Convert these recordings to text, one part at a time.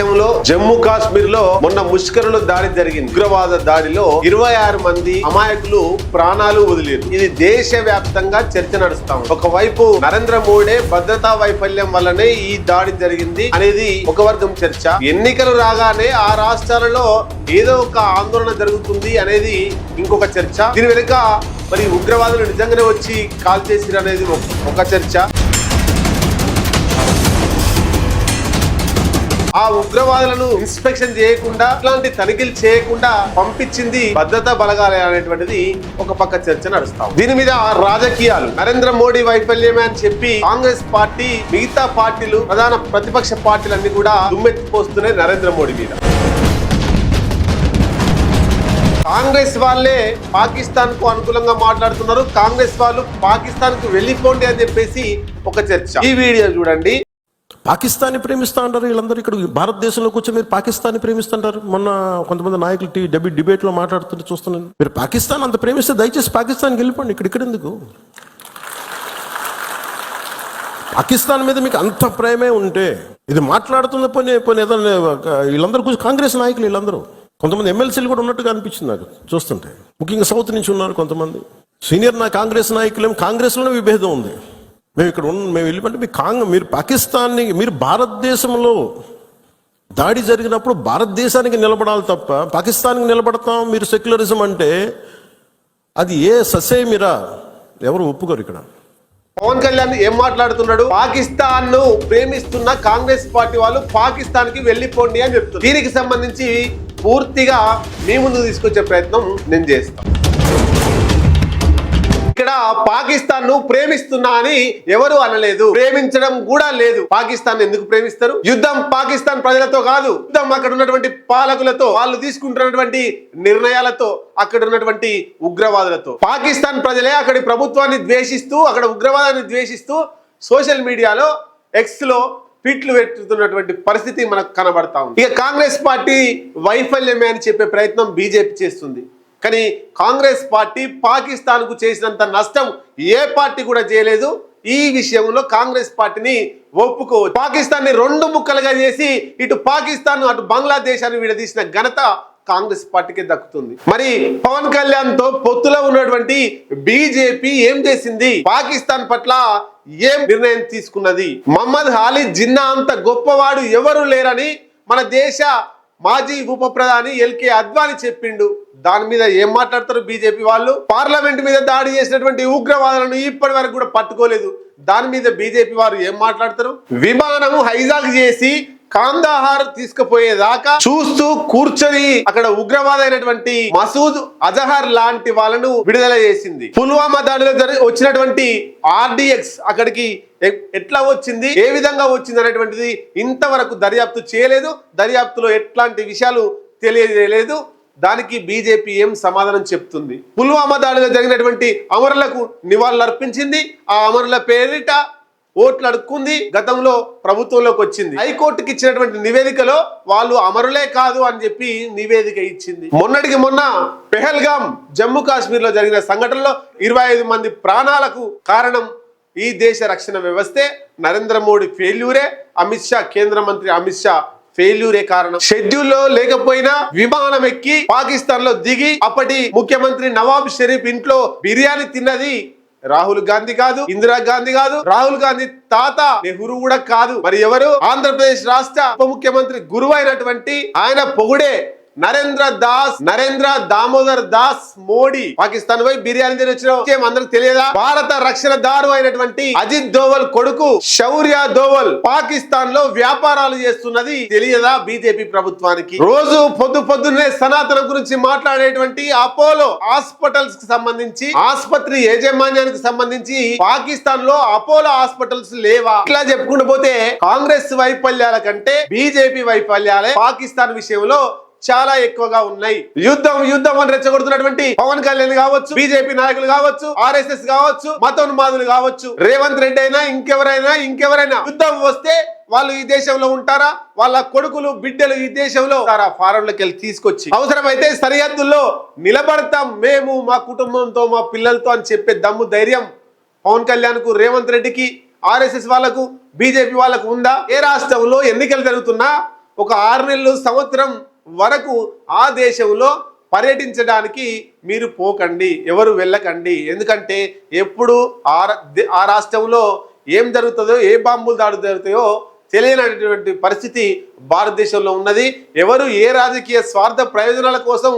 దేశంలో జమ్మూ కాశ్మీర్లో మొన్న ముష్కరుల దాడి జరిగింది. ఉగ్రవాద దాడిలో ఇరవై ఆరు మంది అమాయకులు ప్రాణాలు వదిలేరు. ఇది దేశ వ్యాప్తంగా చర్చ నడుస్తాం ఒకవైపు నరేంద్ర మోడీ భద్రతా వైఫల్యం వల్లనే ఈ దాడి జరిగింది అనేది ఒక వర్గం చర్చ. ఎన్నికలు రాగానే ఆ రాష్ట్రాలలో ఏదో ఒక ఆందోళన జరుగుతుంది అనేది ఇంకొక చర్చ. దీని వెనుక మరి ఉగ్రవాదులు నిజంగానే వచ్చి కాల్ చేసిరు అనేది ఒక చర్చ. ఆ ఉగ్రవాదులను ఇన్స్పెక్షన్ చేయకుండా ఇట్లాంటి తనిఖీలు చేయకుండా పంపించింది భద్రతా బలగాలే అనేటువంటిది ఒక పక్క చర్చ నడుస్తాం దీని మీద రాజకీయాలు. నరేంద్ర మోడీ వైఫల్యమే అని చెప్పి కాంగ్రెస్ పార్టీ మిగతా పార్టీలు ప్రధాన ప్రతిపక్ష పార్టీలన్నీ కూడా దుమ్మెత్తిపోస్తున్నాయి నరేంద్ర మోడీ మీద. కాంగ్రెస్ వాళ్ళే పాకిస్తాన్కు అనుకూలంగా మాట్లాడుతున్నారు. కాంగ్రెస్ వాళ్ళు పాకిస్తాన్కు వెళ్ళిపోండి అని చెప్పేసి ఒక చర్చ. ఈ వీడియో చూడండి. పాకిస్తాన్ని ప్రేమిస్తా అంటారు వీళ్ళందరూ ఇక్కడ. భారతదేశంలో కూర్చొని మీరు పాకిస్తాన్ని ప్రేమిస్తుంటారు? మొన్న కొంతమంది నాయకులు టీ డెబి డిబేట్లో మాట్లాడుతుంటే చూస్తున్నాను. మీరు పాకిస్తాన్ అంత ప్రేమిస్తే దయచేసి పాకిస్తాన్కి వెళ్ళిపోండి. ఇక్కడ ఇక్కడ ఎందుకు? పాకిస్తాన్ మీద మీకు అంత ప్రేమే ఉంటే ఇది మాట్లాడుతున్న పోనీ పోనీ ఏదైనా వీళ్ళందరూ కూర్చొని కాంగ్రెస్ నాయకులు వీళ్ళందరూ. కొంతమంది ఎమ్మెల్సీలు కూడా ఉన్నట్టుగా అనిపించింది నాకు చూస్తుంటే. ముఖ్యంగా సౌత్ నుంచి ఉన్నారు కొంతమంది. సీనియర్ నా కాంగ్రెస్ నాయకులేం కాంగ్రెస్లోనే విభేదం ఉంది. మేము ఇక్కడ ఉన్న మేము వెళ్ళిపోతే మీ కాంగ్ మీరు పాకిస్తాన్ని మీరు భారతదేశంలో దాడి జరిగినప్పుడు భారతదేశానికి నిలబడాలి తప్ప పాకిస్తాన్కి నిలబడతాం మీరు సెక్యులరిజం అంటే అది ఏ ససేమిరా? ఎవరు ఒప్పుకోరు ఇక్కడ. పవన్ కళ్యాణ్ ఏం మాట్లాడుతున్నాడు? పాకిస్తాన్ను ప్రేమిస్తున్న కాంగ్రెస్ పార్టీ వాళ్ళు పాకిస్తాన్కి వెళ్ళిపోండి అని చెప్తున్నారు. దీనికి సంబంధించి పూర్తిగా మీ ముందు తీసుకొచ్చే ప్రయత్నం నేను చేస్తాను. ఇక్కడ పాకిస్తాన్ను ప్రేమిస్తున్నా అని ఎవరు అనలేదు. ప్రేమించడం కూడా లేదు. పాకిస్తాన్ ఎందుకు ప్రేమిస్తారు? యుద్ధం పాకిస్తాన్ ప్రజలతో కాదు. యుద్ధం అక్కడ ఉన్నటువంటి పాలకులతో వాళ్ళు తీసుకుంటున్నటువంటి నిర్ణయాలతో అక్కడ ఉన్నటువంటి ఉగ్రవాదులతో. పాకిస్తాన్ ప్రజలే అక్కడి ప్రభుత్వాన్ని ద్వేషిస్తూ అక్కడ ఉగ్రవాదాన్ని ద్వేషిస్తూ సోషల్ మీడియాలో ఎక్స్లో పెట్టుతున్నటువంటి పరిస్థితి మనకు కనబడతా ఉంది. ఇక కాంగ్రెస్ పార్టీ వైఫల్యమే అని చెప్పే ప్రయత్నం బీజేపీ చేస్తుంది. కానీ కాంగ్రెస్ పార్టీ పాకిస్తాన్కు చేసినంత నష్టం ఏ పార్టీ కూడా చేయలేదు. ఈ విషయంలో కాంగ్రెస్ పార్టీని ఒప్పుకోవచ్చు. పాకిస్తాన్ని రెండు ముక్కలుగా చేసి ఇటు పాకిస్తాన్ అటు బంగ్లాదేశాన్ని విడదీసిన ఘనత కాంగ్రెస్ పార్టీకి దక్కుతుంది. మరి పవన్ కళ్యాణ్తో పొత్తులో ఉన్నటువంటి బీజేపీ ఏం చేసింది? పాకిస్తాన్ పట్ల ఏం నిర్ణయం తీసుకున్నది? మహమ్మద్ హాలి జిన్నా అంత గొప్పవాడు ఎవరు లేరని మన దేశ మాజీ ఉప ప్రధాని ఎల్కే అద్వాని చెప్పిండు. దాని మీద ఏం మాట్లాడతారు బీజేపీ వాళ్ళు? పార్లమెంట్ మీద దాడి చేసినటువంటి ఉగ్రవాదులను ఇప్పటి వరకు కూడా పట్టుకోలేదు. దాని మీద బీజేపీ వారు ఏం మాట్లాడతారు? విమానం హైజాక్ చేసి కాందాహార్ తీసుకుపోయేదాకా చూస్తూ కూర్చొని అక్కడ ఉగ్రవాద అయినటువంటి మసూద్ అజహర్ లాంటి వాళ్ళను విడుదల చేసింది. పుల్వామా దాడిలో వచ్చినటువంటి ఆర్డిఎక్స్ అక్కడికి ఎ- ఎట్లా వచ్చింది? ఏ విధంగా వచ్చింది అనేటువంటిది ఇంతవరకు దర్యాప్తు చేయలేదు. దర్యాప్తులో ఎట్లాంటి విషయాలు తెలియజేయలేదు. దానికి బీజేపీ ఏం సమాధానం చెప్తుంది? పుల్వామా దాడిలో జరిగినటువంటి అమరులకు నివాళులు అర్పించింది ఆ అమరుల పేరిట ఓట్లు అడుక్కుంది గతంలో ప్రభుత్వంలోకి వచ్చింది. హైకోర్టుకి ఇచ్చినటువంటి నివేదికలో వాళ్ళు అమరులే కాదు అని చెప్పి నివేదిక ఇచ్చింది. మొన్నటికి మొన్న పెహల్గాం జమ్మూ కాశ్మీర్లో జరిగిన సంఘటనలో ఇరవై ఐదు మంది ప్రాణాలకు కారణం ఈ దేశ రక్షణ వ్యవస్థే. నరేంద్ర మోడీ ఫెయిల్యూరే అమిత్ షా కేంద్ర మంత్రి అమిత్ షా ఫెయిల్యూరే కారణం. షెడ్యూల్లో లేకపోయినా విమానం ఎక్కి పాకిస్తాన్లో దిగి అప్పటి ముఖ్యమంత్రి నవాబ్ షరీఫ్ ఇంట్లో బిర్యానీ తిన్నది రాహుల్ గాంధీ కాదు ఇందిరా గాంధీ కాదు రాహుల్ గాంధీ తాత నెహ్రూ కూడా కాదు. మరి ఎవరు? ఆంధ్రప్రదేశ్ రాష్ట్ర ఉప ముఖ్యమంత్రి గురువు అయినటువంటి ఆయన పొగుడే నరేంద్ర దాస్ నరేంద్ర దామోదర్ దాస్ మోడీ. పాకిస్తాన్ పోయి బిర్యానీ తిని వచ్చిన. విషయం అందరికి తెలియదా? భారత రక్షణ దారు అయినటువంటి అజిత్ దోవల్ కొడుకు శౌర్య దోవల్ పాకిస్తాన్లో వ్యాపారాలు చేస్తున్నది తెలియదా బీజేపీ ప్రభుత్వానికి? రోజు పొద్దు పొద్దున్నే సనాతన గురించి మాట్లాడేటువంటి అపోలో హాస్పిటల్స్కి సంబంధించి ఆసుపత్రి యాజమాన్యానికి సంబంధించి పాకిస్తాన్లో అపోలో హాస్పిటల్స్ లేవా? ఇట్లా చెప్పుకుంటూ పోతే కాంగ్రెస్ వైఫల్యాల కంటే బీజేపీ వైఫల్యాలే పాకిస్తాన్ విషయంలో చాలా ఎక్కువగా ఉన్నాయి. యుద్ధం యుద్ధం అని రెచ్చగొడుతున్నటువంటి పవన్ కళ్యాణ్ కావచ్చు బీజేపీ నాయకులు కావచ్చు ఆర్ఎస్ఎస్ కావచ్చు మతోన్మాదులు కావచ్చు. రేవంత్ రెడ్డి అయినా ఇంకెవరైనా ఇంకెవరైనా యుద్ధం వస్తే వాళ్ళు ఈ దేశంలో ఉంటారా? వాళ్ళ కొడుకులు బిడ్డలు ఈ దేశంలో ఉంటారా? ఫారంలోకి వెళ్ళి తీసుకొచ్చి. అవసరమైతే సరిహద్దుల్లో నిలబడతాం మేము మా కుటుంబంతో మా పిల్లలతో అని చెప్పే దమ్ము ధైర్యం పవన్ కళ్యాణ్కు రేవంత్ రెడ్డికి ఆర్ఎస్ఎస్ వాళ్ళకు బీజేపీ వాళ్ళకు ఉందా? ఏ రాష్ట్రంలో ఎన్నికలు జరుగుతున్నా ఒక ఆరు నెలలు సంవత్సరం వరకు ఆ దేశంలో పర్యటించడానికి మీరు పోకండి ఎవరు వెళ్ళకండి. ఎందుకంటే ఎప్పుడు ఆ ఆ రాష్ట్రంలో ఏం జరుగుతుందో ఏ బాంబులు దాడులు జరుగుతాయో తెలియనటువంటి పరిస్థితి భారతదేశంలో ఉన్నది. ఎవరు ఏ రాజకీయ స్వార్థ ప్రయోజనాల కోసం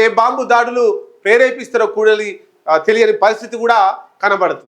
ఏ బాంబు దాడులు ప్రేరేపిస్తారో కూడా తెలియని పరిస్థితి కూడా కనబడుతుంది.